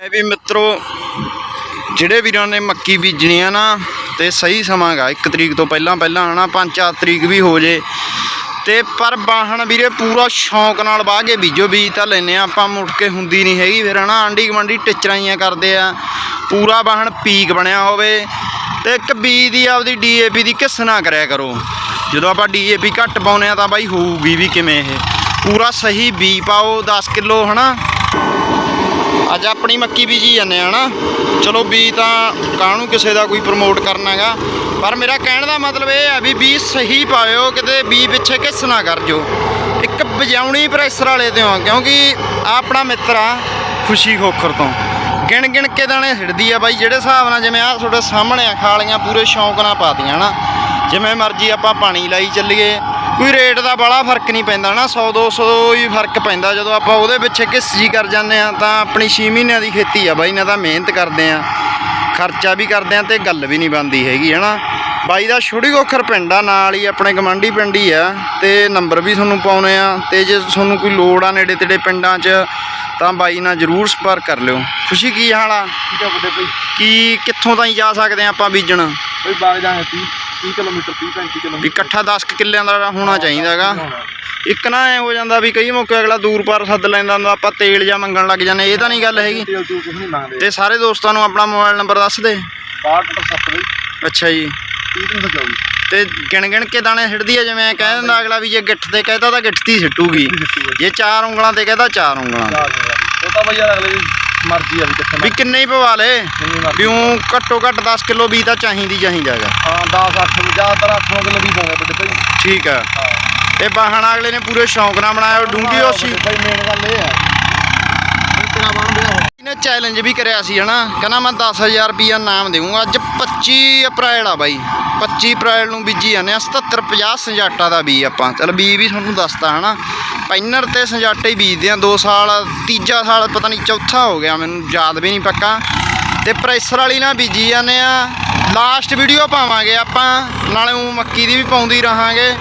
ਇਹ ਵੀ ਮਿੱਤਰੋ, ਜਿਹੜੇ ਵੀਰਾਂ ਨੇ ਮੱਕੀ ਬੀਜਣੀ ਆ ਨਾ, ਤੇ ਸਹੀ ਸਮਾਂ ਗਾ 1 ਤਰੀਕ ਤੋਂ ਪਹਿਲਾਂ ਪਹਿਲਾਂ ਹਨਾ 5-4 ਤਰੀਕ ਵੀ ਹੋ ਜੇ। ਤੇ ਪਰ ਬਾਹਣ ਵੀਰੇ, ਪੂਰਾ ਸ਼ੌਂਕ ਨਾਲ ਵਾਹ ਕੇ ਬੀਜੋ, ਬੀਜ ਤਾਂ ਲੈਨੇ ਆ, ਆਪਾਂ ਮੁੜ ਕੇ ਹੁੰਦੀ ਨਹੀਂ ਹੈਗੀ ਫਿਰ, ਹਨਾ? ਆਂਢੀ ਗੁਆਂਢੀ ਟਿਚਰਾਈਆਂ ਕਰਦੇ ਆ, ਪੂਰਾ ਬਾਹਣ ਪੀਕ ਬਣਿਆ ਹੋਵੇ। ਤੇ ਇੱਕ ਬੀਜ ਦੀ ਆਪਦੀ ਡੀਏਪੀ ਦੀ ਕਿਸ ਨਾ ਕਰਿਆ ਕਰੋ? ਜਦੋਂ ਆਪਾਂ ਡੀਏਪੀ ਘੱਟ ਪਾਉਨੇ ਆ ਤਾਂ ਬਾਈ ਹੋਊਗੀ ਵੀ ਕਿਵੇਂ ਇਹ? ਪੂਰਾ ਸਹੀ ਬੀ ਪਾਓ 10 ਕਿਲੋ, ਹਨਾ? ਅੱਜ ਆਪਣੀ ਮੱਕੀ ਬੀਜੀ ਜਾਂਦੇ ਆ ਨਾ ਚਲੋ ਬੀ ਤਾਂ ਕਾਹਨੂੰ ਕਿਸੇ ਦਾ ਕੋਈ ਪ੍ਰਮੋਟ ਕਰਨਾਗਾ ਪਰ ਮੇਰਾ ਕਹਿਣ ਦਾ ਮਤਲਬ ਇਹ ਆ ਵੀ ਬੀ ਸਹੀ ਪਾਇਓ, ਕਿਤੇ ਬੀ ਪਿੱਛੇ ਕਿਸ ਨਾ ਕਰ ਜੋ ਇੱਕ ਵਜਾਉਣੀ ਪ੍ਰੈਸ਼ਰ ਵਾਲੇ ਤੇ ਆ ਕਿਉਂਕਿ ਆਪਣਾ ਮਿੱਤਰ ਆ, ਖੁਸ਼ੀ ਖੋਖਰ ਤੋਂ। ਗਿਣ ਗਿਣ ਕੇ ਦਾਣੇ ਹਿੜਦੀ ਆ ਬਾਈ, ਜਿਹੜੇ ਹਿਸਾਬ ਨਾਲ ਜਿਵੇਂ ਆ ਤੁਹਾਡੇ ਸਾਹਮਣੇ ਆ, ਖਾਲੀਆਂ ਪੂਰੇ ਸ਼ੌਂਕ ਨਾਲ ਪਾਤੀਆਂ ਨਾ ਜਿਵੇਂ ਮਰਜ਼ੀ ਆਪਾਂ ਪਾਣੀ ਲਾਈ ਚੱਲੀਏ ਕੋਈ ਰੇਟ ਦਾ ਬੜਾ ਫ਼ਰਕ ਨਹੀਂ ਪੈਂਦਾ ਨਾ 100 200 ਹੀ ਫ਼ਰਕ ਪੈਂਦਾ। ਜਦੋਂ ਆਪਾਂ ਉਹਦੇ ਪਿੱਛੇ ਕਿਸ ਜੀ ਕਰ ਜਾਂਦੇ ਆ ਤਾਂ ਆਪਣੀ 6 ਮਹੀਨਿਆਂ ਦੀ ਖੇਤੀ ਆ ਬਾਈ ਨਾ ਤਾਂ ਮਿਹਨਤ ਕਰਦੇ ਆ ਖਰਚਾ ਵੀ ਕਰਦੇ ਆ ਤੇ ਗੱਲ ਵੀ ਨਹੀਂ ਬਣਦੀ ਹੈਗੀ ਹਨਾ। ਬਾਈ ਦਾ ਛੋਟੀ ਕੋਖਰ ਪਿੰਡ ਆ ਨਾਲ ਹੀ ਆਪਣੇ ਗਮੰਡੀ ਪਿੰਡ ਹੀ ਆ ਤੇ ਨੰਬਰ ਵੀ ਤੁਹਾਨੂੰ ਪਾਉਨੇ ਆ ਤੇ ਜੇ ਤੁਹਾਨੂੰ ਕੋਈ ਲੋੜ ਆ ਨੇੜੇ ਤੇੜੇ ਪਿੰਡਾਂ 'ਚ ਤਾਂ ਬਾਈ ਨਾਲ ਜਰੂਰ ਸੰਪਰਕ ਕਰ ਲਿਓ। ਖੁਸ਼ੀ ਕੀ ਹਾਲ ਆ? ਕੀ ਕਿੱਥੋਂ ਤਾਈਂ ਜਾ ਸਕਦੇ ਆ ਆਪਾਂ ਬੀਜਣ? ਭਾਈ ਬਾਗ ਜਾਏ 30 30 ਕਿਲੋਮੀਟਰ 30 35 ਵੀ ਕਿਲੋਮੀਟਰ ਇਕੱਠਾ 10 ਕੁ ਕਿੱਲਿਆਂ ਦਾ ਹੋਣਾ ਚਾਹੀਦਾ ਹੈਗਾ ਇੱਕ ਨਾ ਐ ਹੋ ਜਾਂਦਾ ਵੀ ਕਈ ਮੌਕੇ ਅਗਲਾ ਦੂਰ ਪਾਰ ਸੱਦ ਲੈਂਦਾ ਹੁੰਦਾ ਆਪਾਂ ਤੇਲ ਜਾਂ ਮੰਗਣ ਲੱਗ ਜਾਂਦੇ ਇਹ ਤਾਂ ਨਹੀਂ ਗੱਲ ਹੈਗੀ। ਤੇਲ ਤੂਲ ਕੁਝ ਨਹੀਂ ਮੰਗਦੇ ਤੇ ਸਾਰੇ ਦੋਸਤਾਂ ਨੂੰ ਆਪਣਾ ਮੋਬਾਈਲ ਨੰਬਰ ਦੱਸ ਦੇ। 62 ਬਈ ਅੱਛਾ ਜੀ। 30 ਤੇ ਗਿਣ ਗਿਣ ਕੇ ਦਾਣੇ ਸਿੱਟਦੀ ਆ ਜਿਵੇਂ ਕਹਿ ਦਿੰਦਾ ਅਗਲਾ ਵੀ ਜੇ ਗਿੱਠ ਤੇ ਕਹਿਤਾ ਤਾਂ ਗਿੱਠ ਦੀ ਸਿੱਟੂਗੀ। ਜੇ ਚਾਰ ਉਂਗਲਾਂ ਤੇ ਕਹਿਤਾ ਚਾਰ ਉਂਗਲਾਂ ਉਹ ਤਾਂ ਬਈ ਯਾਰ ਅਗਲੇ ਦੀ ਮਰਜ਼ੀ ਆ ਵੀ ਕਿੱਥੇ ਵੀ ਕਿੰਨੇ ਹੀ ਪਵਾ ਲੇ ਵੀ ਊਂ ਘੱਟੋ ਘੱਟ 10 ਕਿਲੋ ਵੀ ਤਾਂ ਚਾਹੀਦੀ ਚਾਹੀਦਾ ਹੈਗਾ। ਹਾਂ 10 8 ਜ਼ਿਆਦਾਤਰ 8 9 ਕਿਲੋ ਵੀ ਪਾਉਂਦੇ ਵੱਡੇ ਭਾਈ। ਠੀਕ ਆ। ਹਾਂ। ਇਹ ਬਾਹਣ ਅਗਲੇ ਨੇ ਪੂਰੇ ਸ਼ੌਂਕ ਨਾਲ ਬਣਾਇਆ ਉਹ ਡੂੰਗੀ ਹੋਸੀ। ਭਾਈ ਮੇਨ ਗੱਲ ਇਹ ਹੈ ਵੀ ਤੇਰਾ ਬਣ ਗਿਆ ਹੋਇਆ ਇਹਨੇ ਚੈਲੰਜ ਵੀ ਕਰਿਆ ਸੀ ਹਨਾ। ਕਹਿੰਦਾ ਮੈਂ 10000 ਰੁਪਿਆ ਨਾਮ ਦੇਵਾਂਗਾ ਅੱਜ 25 ਅਪ੍ਰੈਲ ਆ ਬਾਈ। 25 ਅਪ੍ਰੈਲ ਨੂੰ ਬੀਜੀ ਜਾਂਦੇ ਆ 77 50 ਸੰਜਾਟਾ ਦਾ ਬੀ ਆਪਾਂ। ਚਲ ਬੀ ਵੀ ਤੁਹਾਨੂੰ ਦੱਸਤਾ ਹਨਾ। ਪੈਨਰ ਤੇ ਸੰਜਾਟੇ ਹੀ ਬੀਜਦੇ ਆ। 2 ਸਾਲ, ਤੀਜਾ ਸਾਲ ਪਤਾ ਨਹੀਂ ਚੌਥਾ ਹੋ ਗਿਆ, ਮੈਨੂੰ ਯਾਦ ਵੀ ਨਹੀਂ ਪੱਕਾ। ਤੇ ਪ੍ਰੈਸ਼ਰ ਵਾਲੀ ਨਾਲ ਬੀਜੀ ਜਾਂਦੇ ਆ। ਲਾਸਟ ਵੀਡੀਓ ਪਾਵਾਂਗੇ ਆਪਾਂ, ਨਾਲੇ ਉਹ ਮੱਕੀ ਦੀ ਵੀ ਪਾਉਂਦੀ ਰਹਾਂਗੇ।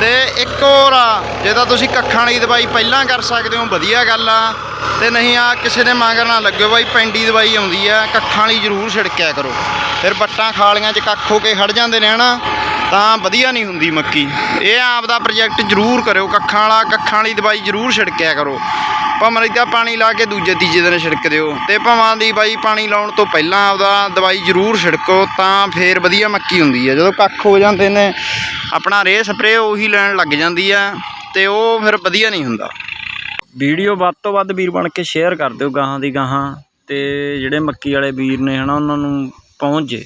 ਤੇ ਇੱਕ ਹੋਰ ਆ ਜੇ ਤਾਂ ਤੁਸੀਂ ਕੱਖਾਂ ਵਾਲੀ ਦਵਾਈ ਪਹਿਲਾਂ ਕਰ ਸਕਦੇ ਹੋ, ਵਧੀਆ ਗੱਲ ਆ। ਤੇ ਨਹੀਂ ਆ ਕਿਸੇ ਦੇ ਮਗਰ ਨਾ ਲੱਗਿਓ ਬਾਈ, ਪੈਂਡੀ ਦਵਾਈ ਆਉਂਦੀ ਆ, ਕੱਖਾਂ ਵਾਲੀ ਜ਼ਰੂਰ ਛਿੜਕਿਆ ਕਰੋ। ਫਿਰ ਬੱਟਾਂ ਖਾਲੀਆਂ 'ਚ ਕੱਖ ਹੋ ਕੇ ਖੜ ਜਾਂਦੇ ਨੇ, ਹਨਾ? ਤਾਂ ਵਧੀਆ ਨਹੀਂ ਹੁੰਦੀ ਮੱਕੀ। ਇਹ ਆਪ ਦਾ ਪ੍ਰੋਜੈਕਟ ਜ਼ਰੂਰ ਕਰਿਓ, ਕੱਖਾਂ ਵਾਲਾ ਕੱਖਾਂ ਵਾਲੀ ਦਵਾਈ ਜ਼ਰੂਰ ਛਿੜਕਿਆ ਕਰੋ। ਭਾਵੇਂ ਇਹਦਾ ਪਾਣੀ ਲਾ ਕੇ ਦੂਜੇ ਤੀਜੇ ਦਿਨ ਛਿੜਕ ਦਿਓ। ਤੇ ਭਾਵਾਂ ਦੀ ਬਾਈ ਪਾਣੀ ਲਾਉਣ ਤੋਂ ਪਹਿਲਾਂ ਆਪਦਾ ਦਵਾਈ ਜ਼ਰੂਰ ਛਿੜਕੋ, ਤਾਂ ਫੇਰ ਵਧੀਆ ਮੱਕੀ ਹੁੰਦੀ ਹੈ। ਜਦੋਂ ਕੱਖ ਹੋ ਜਾਂਦੇ ਨੇ, ਆਪਣਾ ਰੇ ਸਪਰੇ ਉਹੀ ਲੈਣ ਲੱਗ ਜਾਂਦੀ ਆ ਤੇ ਉਹ ਫਿਰ ਵਧੀਆ ਨਹੀਂ ਹੁੰਦਾ। ਵੀਡੀਓ ਵੱਧ ਤੋਂ ਵੱਧ ਵੀਰ ਬਣ ਕੇ ਸ਼ੇਅਰ ਕਰ ਦਿਓ ਗਾਹਾਂ ਦੀ ਗਾਹਾਂ ਤੇ ਜਿਹੜੇ ਮੱਕੀ ਵਾਲੇ ਵੀਰ ਨੇ ਹਨਾ, ਉਹਨਾਂ ਨੂੰ ਪਹੁੰਚ ਜੇ।